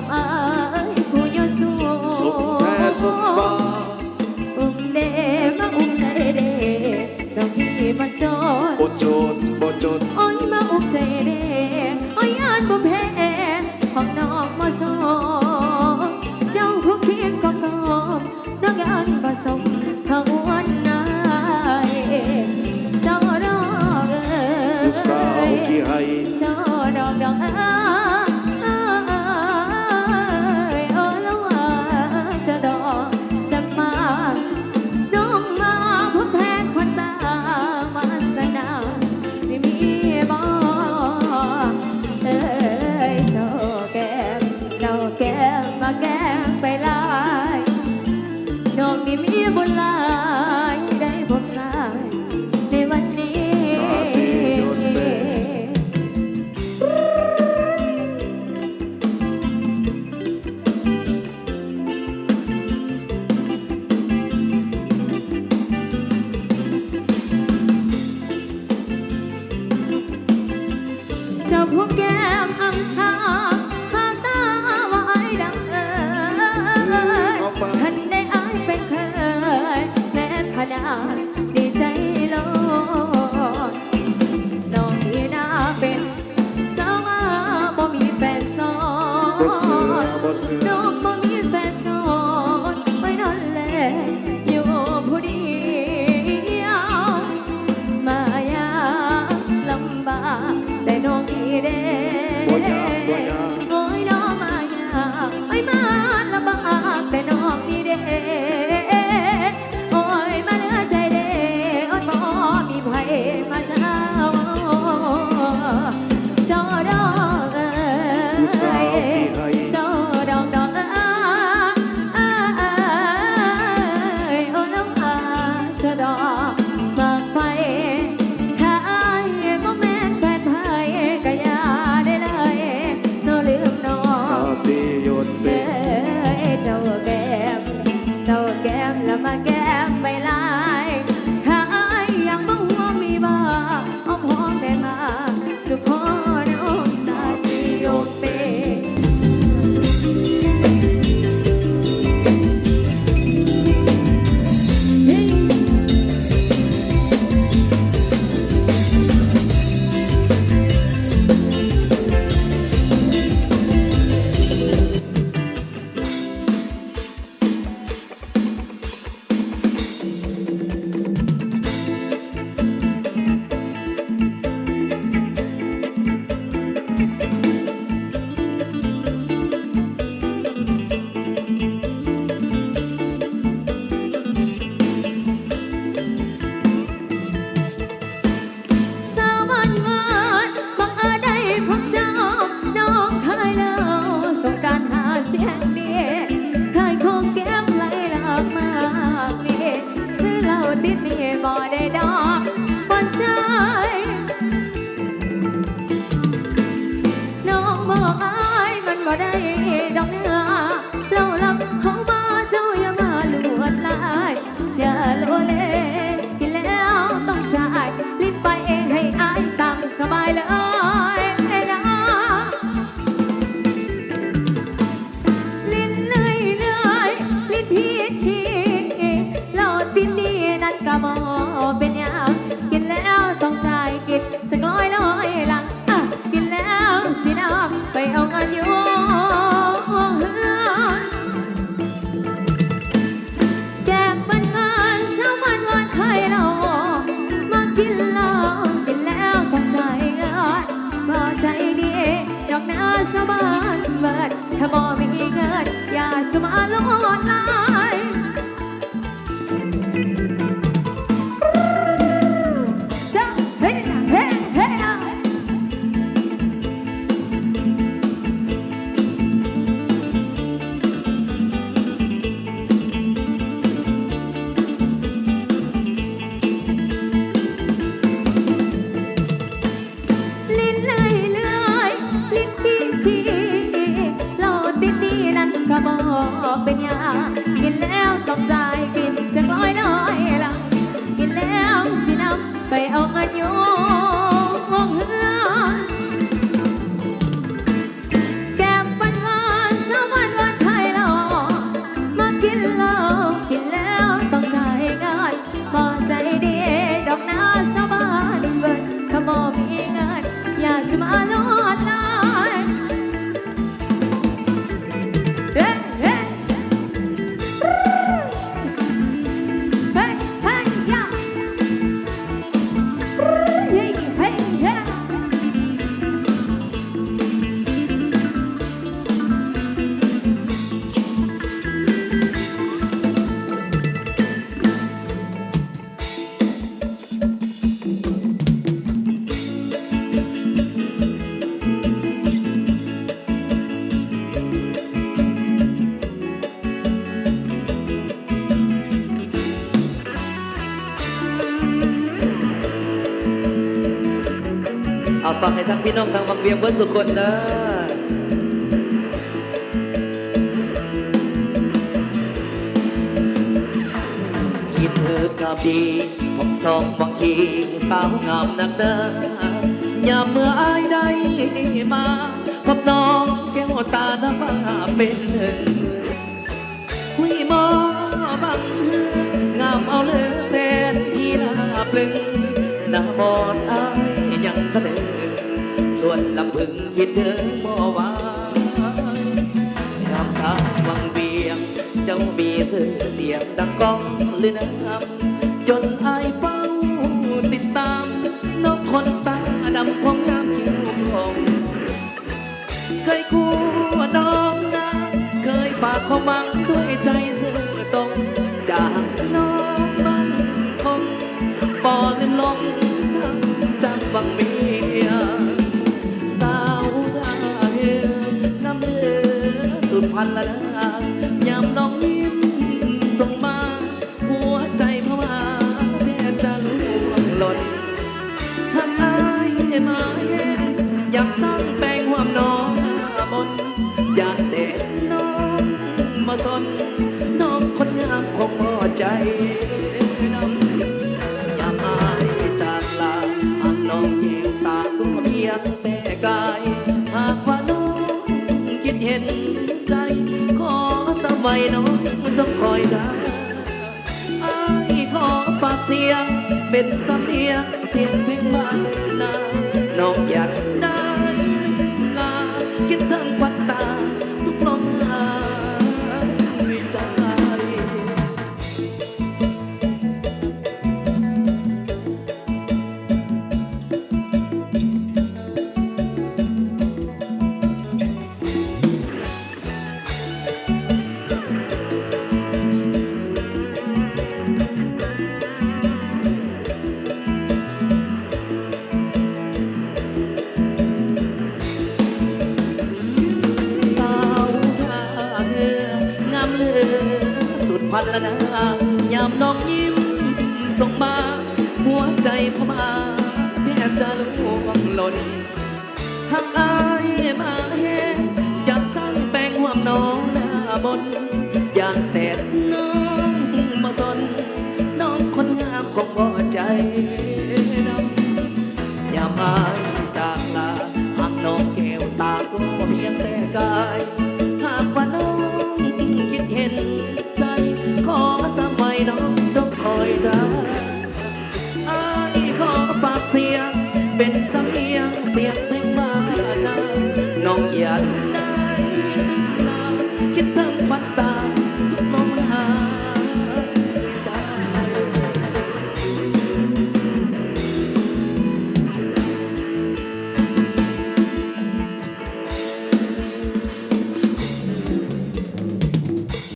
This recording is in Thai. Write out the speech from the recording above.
กับอายผู้ยอสูสมแท้สมบาอุ้มเดมาอุ้มใจเดต้องพี่มาจอนบ่จนบ่จนอ้อยมาอุ้มใจเดอ้อยอ่านบ่แพ้ของนอกมาสองเจ้าผู้เพียงกอบกน้องงานผสมทางวันนายเจ้าดอกเอ้ยเจ้าดอกดอกเอ้ย again. บ่ซื้อน้องมีแฟสอนไปนอนแลอยู่ผู้เดียวมายามลำบาแต่น้องอีเด้ ไปวลา ถ้าบ่มีเงินอย่าสมัค เอาเงินโยงเฮือแก้มปันงานสาวันวันไทยหลอกมากินเหล้ากินแล้วต้องจ่ายพอใจดีดอกนาสบานเบิดถ้าบ่มีงานอยากจะมา เอาฟังให้ทั้งพี่น้องทางบางเวียงเพื่อนสุกคนนะคิดเธอกาบีผมสองวังคีสาวงามนักเดินยามเมื่ออายได้มาพบน้องแก้วตาหน้าเป็นหนึ่งคุยมองบังเฮงามเอาเลือแสนที่ลาปลึงหน้าบอดอายยังคะเน ส่วนลำพึงคิดถึงบ่วางามสาววังเบียง เจ้ามีชื่อเสียงดังก้องหรือน้ำจนอายเฝ้าติดตามน้องคนตาดำผมงามคิ้วคงเคยคู่น้องนะเคยฝากความังด้วยใจ ยวตาก็เพียงแต่กายหากว่าน้องคิดเห็นใจขอสมัยน้องต้องคอยได้อายขอฝากเสียง เป็นสำเนียงเสียงเพลงบ้าน ส่งมา หัวใจพมาแทบจะล่วงหล่นหากอายมาแห้อยากสร้างแปลงความน้องหน้าบนอยากแต่น้องมาสน น้องคนงามของบ่ใจ young.